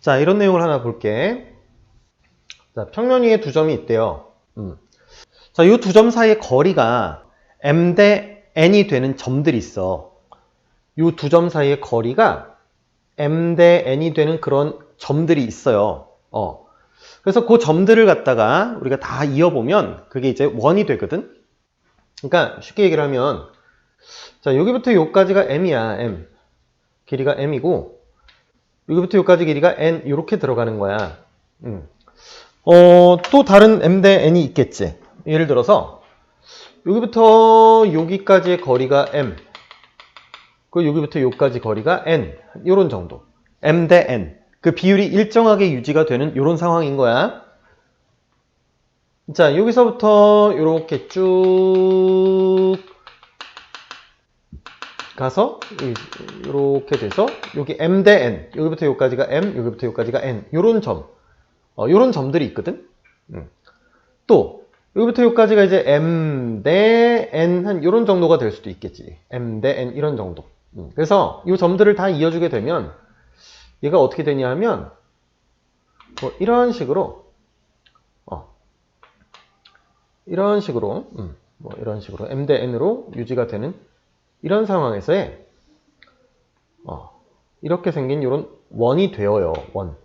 자, 이런 내용을 하나 볼게. 자, 평면 위에 두 점이 있대요. 음. 자, 이 두 점 사이의 거리가 m 대 n이 되는 점들이 있어. 이 두 점 사이의 거리가 m 대 n이 되는 그런 점들이 있어요. 어. 그래서 그 점들을 갖다가 우리가 다 이어보면 그게 이제 원이 되거든. 그러니까 쉽게 얘기를 하면 자, 여기부터 여기까지가 m이야, m. 길이가 m이고 여기부터 여기까지 길이가 n 이렇게 들어가는 거야. 음. 어, 또 다른 m 대 n이 있겠지. 예를 들어서 여기부터 여기까지의 거리가 m. 그 여기부터 여기까지 거리가 n. 요런 정도. m 대 n. 그 비율이 일정하게 유지가 되는 요런 상황인 거야. 자, 여기서부터 이렇게 쭉 가서 이렇게 돼서 여기 m 대 n, 여기부터 여기까지가 m, 여기부터 여기까지가 n, 요런 점, 어, 요런 점들이 있거든. 음. 또 여기부터 여기까지가 이제 m 대 n 한 요런 정도가 될 수도 있겠지. m 대 n 이런 정도. 음. 그래서 이 점들을 다 이어주게 되면 얘가 어떻게 되냐 하면 뭐 이런 식으로 어, 이런 식으로 음, 뭐 이런 식으로 m 대 n으로 유지가 되는 이런 상황에서의 어, 이렇게 생긴 이런 원이 되어요. 원.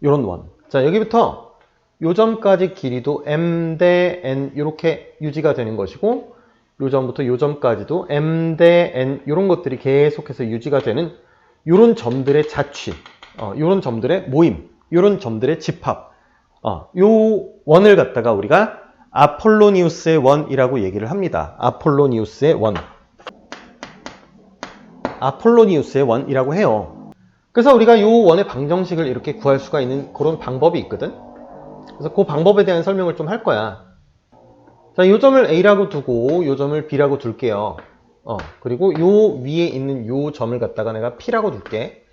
이런 원. 자, 여기부터 요 점까지 길이도 m 대 n 이렇게 유지가 되는 것이고 요 점부터 요 점까지도 m 대 n 이런 것들이 계속해서 유지가 되는 이런 점들의 자취, 어, 이런 점들의 모임, 이런 점들의 집합, 어, 요 원을 갖다가 우리가 아폴로니우스의 원이라고 얘기를 합니다. 아폴로니우스의 원. 아폴로니우스의 원이라고 해요. 그래서 우리가 이 원의 방정식을 이렇게 구할 수가 있는 그런 방법이 있거든. 그래서 그 방법에 대한 설명을 좀 할 거야. 자, 이 점을 A라고 두고 이 점을 B라고 둘게요. 어, 그리고 요 위에 있는 요 점을 갖다가 내가 P라고 둘게.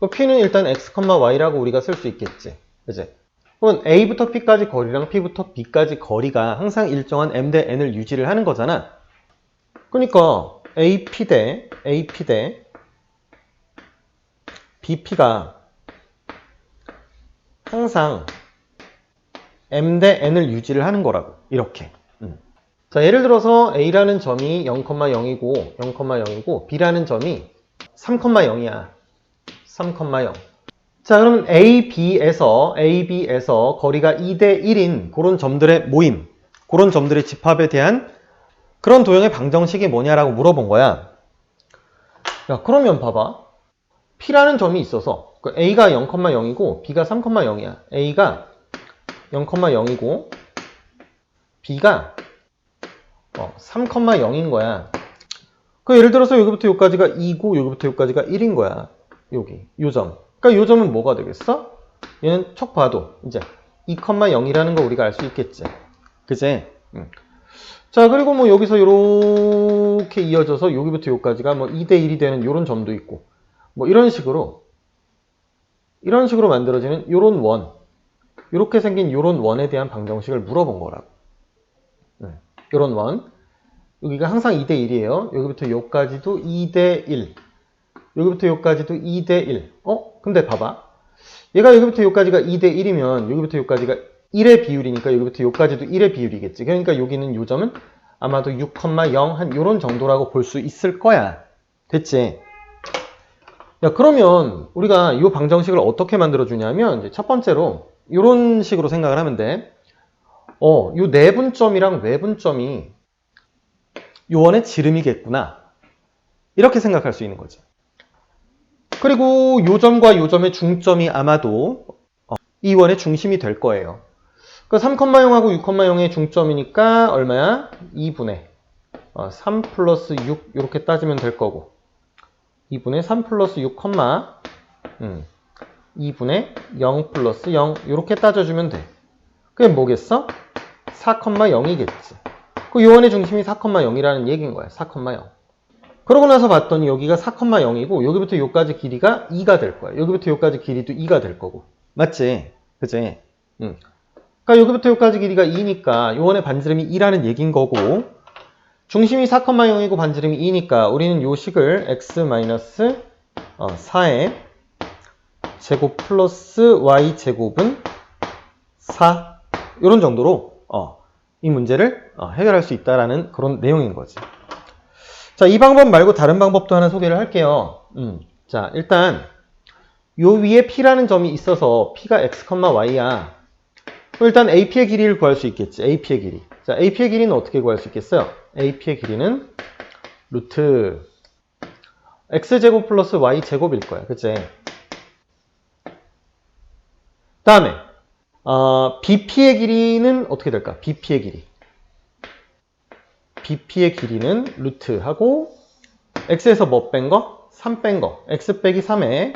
그 P는 일단 X, Y라고 우리가 쓸 수 있겠지. 그지? 그러면 A부터 P까지 거리랑 P부터 B까지 거리가 항상 일정한 M 대 N을 유지를 하는 거잖아. 그러니까 AP 대 AP 대 BP가 항상 M 대 N을 유지를 하는 거라고. 이렇게. 음. 자, 예를 들어서 A라는 점이 0,0이고 0,0이고 B라는 점이 3,0이야. 3,0. 자, 그러면 A, B에서 A, B에서 거리가 2대 1인 그런 점들의 모임, 그런 점들의 집합에 대한 그런 도형의 방정식이 뭐냐라고 물어본 거야. 야, 그러면 봐봐. P라는 점이 있어서 그 A가 0,0이고 B가 3,0이야. A가 0,0이고 B가 어, 3,0인 거야. 그 예를 들어서 여기부터 여기까지가 2고 여기부터 여기까지가 1인 거야. 여기 요 점. 그러니까 요 점은 뭐가 되겠어? 얘는 척 봐도 이제 2,0이라는 거 우리가 알 수 있겠지. 그제? 응. 자 그리고 뭐 여기서 이렇게 이어져서 여기부터 여기까지가 뭐 2대 1이 되는 이런 점도 있고 뭐 이런 식으로 이런 식으로 만들어지는 이런 원 이렇게 생긴 이런 원에 대한 방정식을 물어본 거라고. 이런 원. 여기가 항상 2대 1이에요. 여기부터 여기까지도 2대 1 여기부터 여기까지도 2대 1 어? 근데 봐봐. 얘가 여기부터 여기까지가 2대 1이면 여기부터 여기까지가 1의 비율이니까 여기부터 여기까지도 1의 비율이겠지. 그러니까 여기는 요 점은 아마도 6,0한 요런 정도라고 볼 수 있을 거야. 됐지? 야, 그러면 우리가 이 방정식을 어떻게 만들어 주냐면 이제 첫 번째로 이런 식으로 생각을 하면 돼. 어, 요 내분점이랑 외분점이 요 원의 지름이겠구나. 이렇게 생각할 수 있는 거지. 그리고 요 점과 요 점의 중점이 아마도 어, 이 원의 중심이 될 거예요. 그 3,0하고 6,0의 중점이니까 얼마야? 2분의 어, 3 플러스 6 이렇게 따지면 될 거고 2분의 3 플러스 6, 음, 2분의 0 플러스 0 이렇게 따져주면 돼. 그게 뭐겠어? 4,0이겠지. 그 요원의 중심이 4,0이라는 얘기인 거야. 4,0. 그러고 나서 봤더니 여기가 4,0이고 여기부터 여기까지 길이가 2가 될 거야. 여기부터 여기까지 길이도 2가 될 거고. 맞지? 그지? 응. 그러니까 여기부터 여기까지 길이가 2니까 요원의 반지름이 2라는 얘기인 거고 중심이 4,0이고 반지름이 2니까 우리는 요 식을 x-4의 제곱 플러스 y 제곱은 4 이런 정도로 어, 이 문제를 어, 해결할 수 있다라는 그런 내용인 거지. 자, 이 방법 말고 다른 방법도 하나 소개를 할게요. 음, 자, 일단 요 위에 p라는 점이 있어서 p가 x, y야. 일단 AP의 길이를 구할 수 있겠지. AP의 길이. 자, AP의 길이는 어떻게 구할 수 있겠어요? AP의 길이는 루트 x제곱 플러스 y제곱일 거야. 그치? 다음에 어, BP의 길이는 어떻게 될까? BP의 길이. BP의 길이는 루트하고 x에서 뭐 뺀 거? 3 뺀 거. x 빼기 3에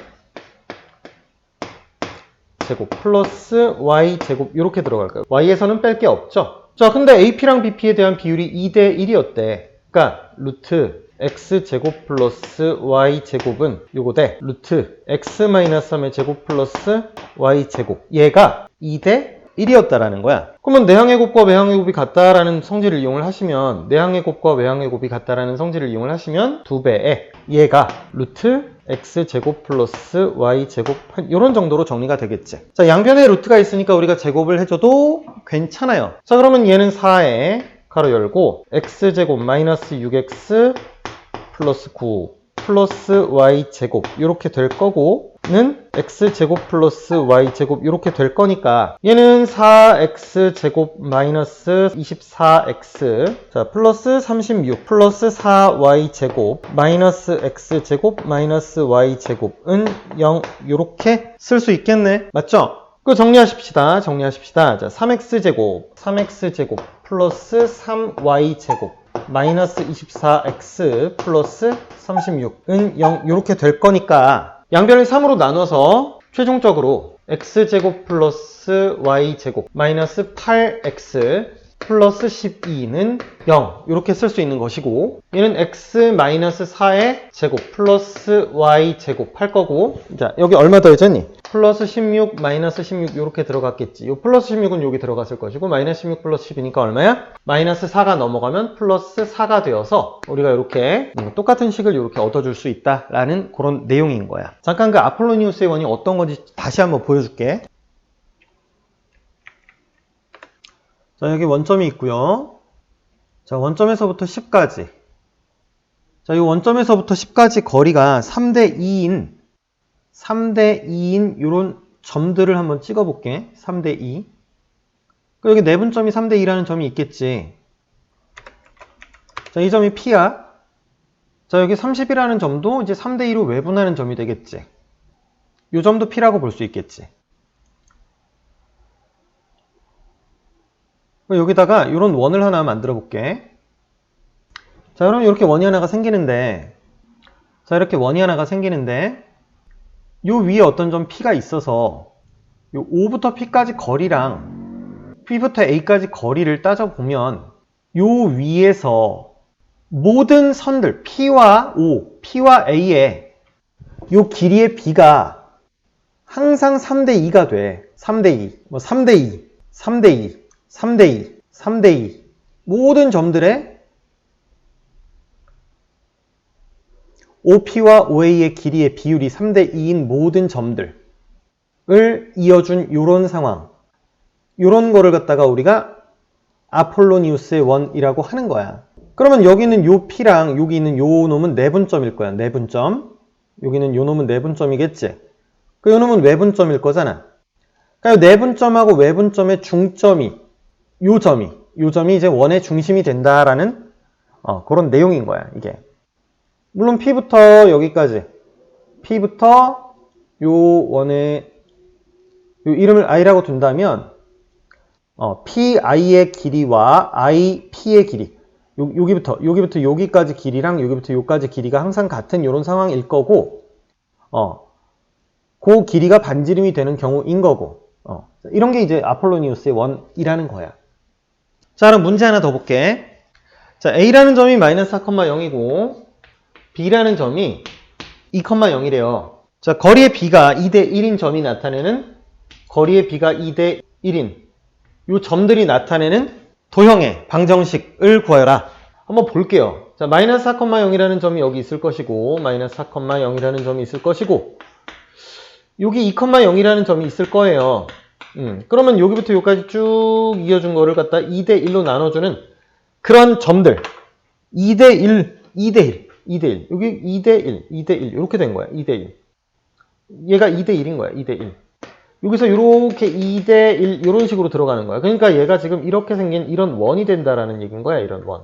제곱 플러스 y 제곱 이렇게 들어갈까요? y에서는 뺄 게 없죠. 자, 근데 AP랑 BP에 대한 비율이 2대 1이었대. 그러니까 루트 x 제곱 플러스 y 제곱은 요거 대 루트 x 마이너스 3의 제곱 플러스 y 제곱 얘가 2대 1이었다라는 거야. 그러면 내항의 곱과 외항의 곱이 같다라는 성질을 이용을 하시면 내항의 곱과 외항의 곱이 같다라는 성질을 이용을 하시면 두 배에 얘가 루트 x 제곱 플러스 y 제곱 이런 정도로 정리가 되겠지. 자 양변에 루트가 있으니까 우리가 제곱을 해줘도 괜찮아요. 자 그러면 얘는 4에 가로 열고 x 제곱 마이너스 6x 플러스 9 플러스 y 제곱 이렇게 될 거고 는 x 제곱 플러스 y 제곱 이렇게 될 거니까 얘는 4x 제곱 마이너스 24x 자 플러스 36 플러스 4y 제곱 마이너스 x 제곱 마이너스 y 제곱은 0 이렇게 쓸 수 있겠네. 맞죠? 그 정리하십시다. 정리하십시다. 자 3x 제곱 3x 제곱 플러스 3y 제곱 마이너스 24x 플러스 36은 0 이렇게 될 거니까 양변을 3으로 나눠서 최종적으로 x제곱 플러스 y제곱 마이너스 8x 플러스 12는 0 이렇게 쓸 수 있는 것이고 얘는 x 마이너스 4의 제곱 플러스 y 제곱 할 거고 자 여기 얼마 더해졌니? 플러스 16 마이너스 16 이렇게 들어갔겠지 요 플러스 16은 여기 들어갔을 것이고 마이너스 16 플러스 10이니까 얼마야? 마이너스 4가 넘어가면 플러스 4가 되어서 우리가 이렇게 음, 똑같은 식을 이렇게 얻어줄 수 있다라는 그런 내용인 거야 잠깐 그 아폴로니우스의 원이 어떤 건지 다시 한번 보여줄게 자, 여기 원점이 있고요. 자, 원점에서부터 10까지. 자, 이 원점에서부터 10까지 거리가 3대 2인 3대 2인 요런 점들을 한번 찍어 볼게. 3대 2. 그 여기 내분점이 3대 2라는 점이 있겠지. 자, 이 점이 P야. 자, 여기 30이라는 점도 이제 3대 2로 외분하는 점이 되겠지. 요 점도 P라고 볼 수 있겠지. 여기다가 이런 원을 하나 만들어 볼게. 자, 그럼 이렇게 원이 하나가 생기는데, 자, 이렇게 원이 하나가 생기는데, 요 위에 어떤 점 P가 있어서, 요 O부터 P까지 거리랑 P부터 A까지 거리를 따져보면, 요 위에서 모든 선들, P와 O, P와 A의 요 길이의 B가 항상 3대 2가 돼. 3대 2, 뭐 3대 2, 3대 2. 3대2, 3대2 모든 점들의 OP와 OA의 길이의 비율이 3대2인 모든 점들을 이어준 요런 상황. 요런 거를 갖다가 우리가 아폴로니우스의 원이라고 하는 거야. 그러면 여기는 요 P랑 여기 있는 요 놈은 내분점일 거야. 내분점. 여기는 요 놈은 내분점이겠지? 그 요 놈은 외분점일 거잖아. 그러니까 내분점하고 외분점의 중점이 요 점이, 요 점이 이제 원의 중심이 된다라는 어, 그런 내용인 거야, 이게. 물론 P부터 여기까지, P부터 요 원의 요 이름을 I라고 둔다면 어, PI의 길이와 I, P의 길이 요, 여기부터 여기부터 여기까지 길이랑 여기부터 여기까지 길이가 항상 같은 이런 상황일 거고 어, 그 길이가 반지름이 되는 경우인 거고 어, 이런 게 이제 아폴로니우스의 원이라는 거야. 자, 그럼 문제 하나 더 볼게. 자, A라는 점이 마이너스 4,0이고 B라는 점이 2,0이래요. 자, 거리의 B가 2대 1인 점이 나타내는 거리의 B가 2대 1인 이 점들이 나타내는 도형의 방정식을 구하여라. 한번 볼게요. 자, 마이너스 4,0이라는 점이 여기 있을 것이고 마이너스 4,0이라는 점이 있을 것이고 여기 2,0이라는 점이 있을 거예요. 음, 그러면 여기부터 여기까지 쭉 이어준 거를 갖다 2대 1로 나눠주는 그런 점들. 2대 1, 2대 1, 2대 1. 여기 2대 1, 2대 1. 이렇게 된 거야. 2대 1. 얘가 2대 1인 거야. 2대 1. 여기서 이렇게 2대 1 이런 식으로 들어가는 거야. 그러니까 얘가 지금 이렇게 생긴 이런 원이 된다라는 얘기인 거야. 이런 원.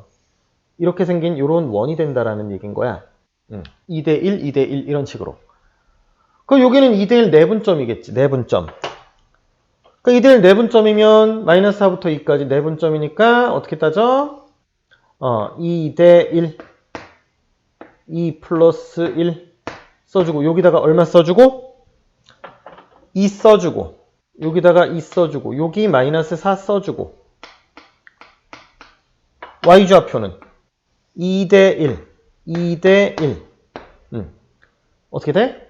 이렇게 생긴 이런 원이 된다라는 얘기인 거야. 음, 2대 1, 2대 1 이런 식으로. 그럼 여기는 2대 1 내분점이겠지. 내분점. 그 2대 1 내분점이면 마이너스 4부터 2까지 내분점이니까 어떻게 따져? 어, 2 대 1. 2 플러스 1 써주고 여기다가 얼마 써주고 2 써주고 여기다가 2 써주고 여기 마이너스 4 써주고 y좌표는 2 대 1 2 대 1 음. 어떻게 돼?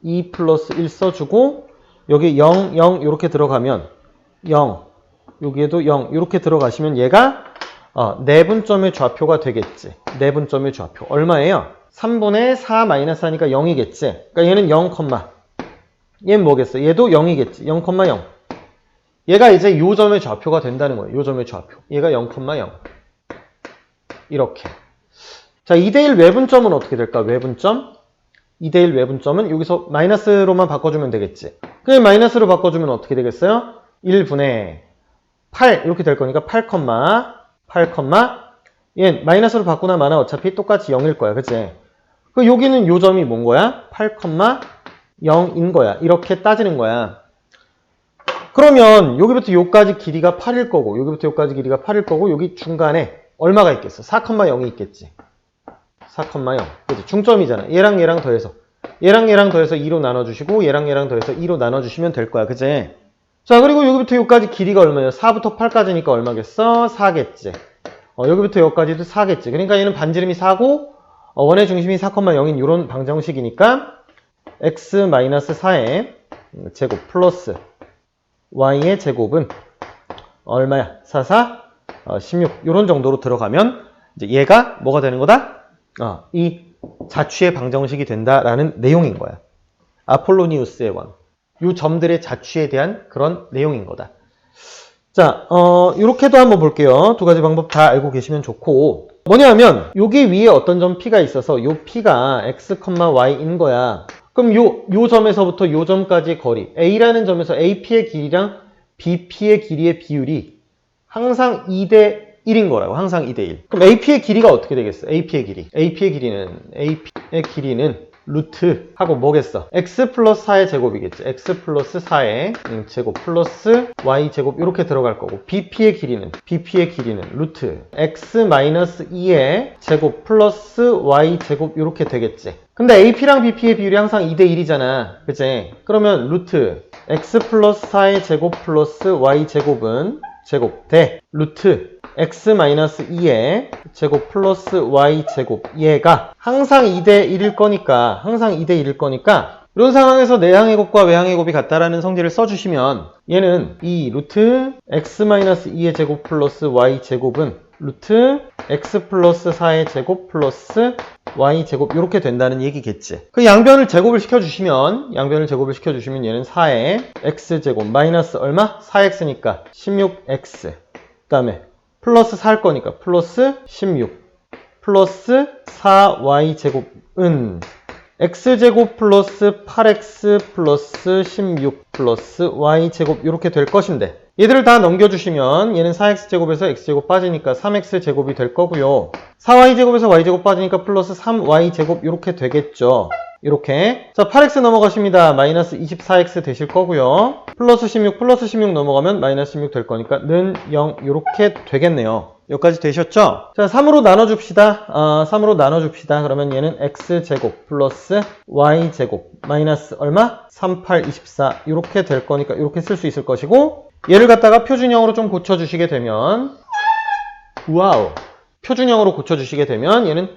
2 플러스 1 써주고 여기 0, 0 이렇게 들어가면 0 여기에도 0 이렇게 들어가시면 얘가 어, 내분점의 좌표가 되겠지. 내분점의 좌표. 얼마예요? 3분의 4 마이너스 하니까 0이겠지. 그러니까 얘는 0, 얘는 뭐겠어? 얘도 0이겠지. 0,0 얘가 이제 요 점의 좌표가 된다는 거예요. 요 점의 좌표. 얘가 0,0 이렇게. 자 2대1 외분점은 어떻게 될까? 외분점? 2대1 외분점은 여기서 마이너스로만 바꿔주면 되겠지. 그냥 마이너스로 바꿔주면 어떻게 되겠어요? 1분의 8 이렇게 될 거니까 8, 8, 얘 마이너스로 바꾸나 마나 어차피 똑같이 0일 거야. 그치? 그 여기는 요 점이 뭔 거야? 8, 0인 거야. 이렇게 따지는 거야. 그러면 여기부터 요까지 길이가 8일 거고 여기부터 요까지 길이가 8일 거고 여기 중간에 얼마가 있겠어? 4,0이 있겠지. 4,0. 그치? 중점이잖아. 얘랑 얘랑 더해서. 얘랑 얘랑 더해서 2로 나눠주시고 얘랑 얘랑 더해서 2로 나눠주시면 될 거야. 그치? 자 그리고 여기부터 여기까지 길이가 얼마예요? 4부터 8까지니까 얼마겠어? 4겠지. 어, 여기부터 여기까지도 4겠지. 그러니까 얘는 반지름이 4고 어, 원의 중심이 4,0인 이런 방정식이니까 x-4의 제곱 플러스 y의 제곱은 얼마야? 4, 4, 어, 16 이런 정도로 들어가면 이제 얘가 뭐가 되는 거다? 어, 이 자취의 방정식이 된다라는 내용인 거야. 아폴로니우스의 원. 이 점들의 자취에 대한 그런 내용인 거다. 자, 어, 요렇게도 한번 볼게요. 두 가지 방법 다 알고 계시면 좋고. 뭐냐면, 여기 위에 어떤 점 P가 있어서 요 P가 X, Y인 거야. 그럼 요, 요 점에서부터 요 점까지의 거리. A라는 점에서 AP의 길이랑 BP의 길이의 비율이 항상 2대 1인 거라고. 항상 2대 1. 그럼 AP의 길이가 어떻게 되겠어? AP의 길이. AP의 길이는, AP의 길이는 루트 하고 뭐겠어? x 플러스 4의 제곱이겠지. x 플러스 4의 제곱 플러스 y 제곱 이렇게 들어갈 거고 bp의 길이는 bp의 길이는 루트 x 마이너스 2의 제곱 플러스 y 제곱 이렇게 되겠지. 근데 ap랑 bp의 비율이 항상 2대 1이잖아. 그치? 그러면 루트 x 플러스 4의 제곱 플러스 y 제곱은 제곱 대 루트 x-2의 제곱 플러스 y 제곱 얘가 항상 2대 1일 거니까 항상 2대 1일 거니까 이런 상황에서 내항의 곱과 외항의 곱이 같다라는 성질을 써주시면 얘는 이 루트 x-2의 제곱 플러스 y 제곱은 루트 x 플러스 4의 제곱 플러스 y 제곱 이렇게 된다는 얘기겠지. 그 양변을 제곱을 시켜주시면 양변을 제곱을 시켜주시면 얘는 4의 x 제곱 마이너스 얼마? 4x니까 16x 그 다음에 플러스 4할 거니까 플러스 16 플러스 4y 제곱은 x제곱 플러스 8x 플러스 16 플러스 y제곱 이렇게 될 것인데 얘들을 다 넘겨주시면 얘는 4x제곱에서 x제곱 빠지니까 3x제곱이 될 거고요. 4y제곱에서 y제곱 빠지니까 플러스 3y제곱 이렇게 되겠죠. 이렇게. 자 8x 넘어가십니다. 마이너스 24x 되실 거고요. 플러스 16 플러스 16 넘어가면 마이너스 16 될 거니까 는 0 이렇게 되겠네요. 여기까지 되셨죠? 자 3으로 나눠줍시다. 어, 3으로 나눠줍시다. 그러면 얘는 x제곱 플러스 y제곱 마이너스 얼마? 38, 24 이렇게 될 거니까 이렇게 쓸 수 있을 것이고 얘를 갖다가 표준형으로 좀 고쳐주시게 되면 와우 표준형으로 고쳐주시게 되면 얘는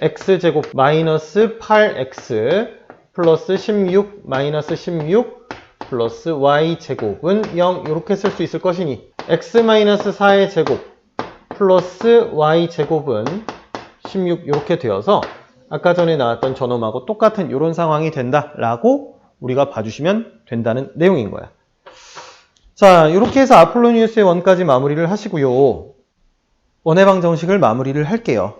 x제곱 마이너스 8x 플러스 16 마이너스 16 플러스 y제곱은 0 이렇게 쓸 수 있을 것이니 x 마이너스 4의 제곱 플러스 y제곱은 16 이렇게 되어서 아까 전에 나왔던 저놈하고 똑같은 이런 상황이 된다 라고 우리가 봐주시면 된다는 내용인 거야. 자, 이렇게 해서 아폴로니우스의 원까지 마무리를 하시고요. 원해방 정식을 마무리를 할게요.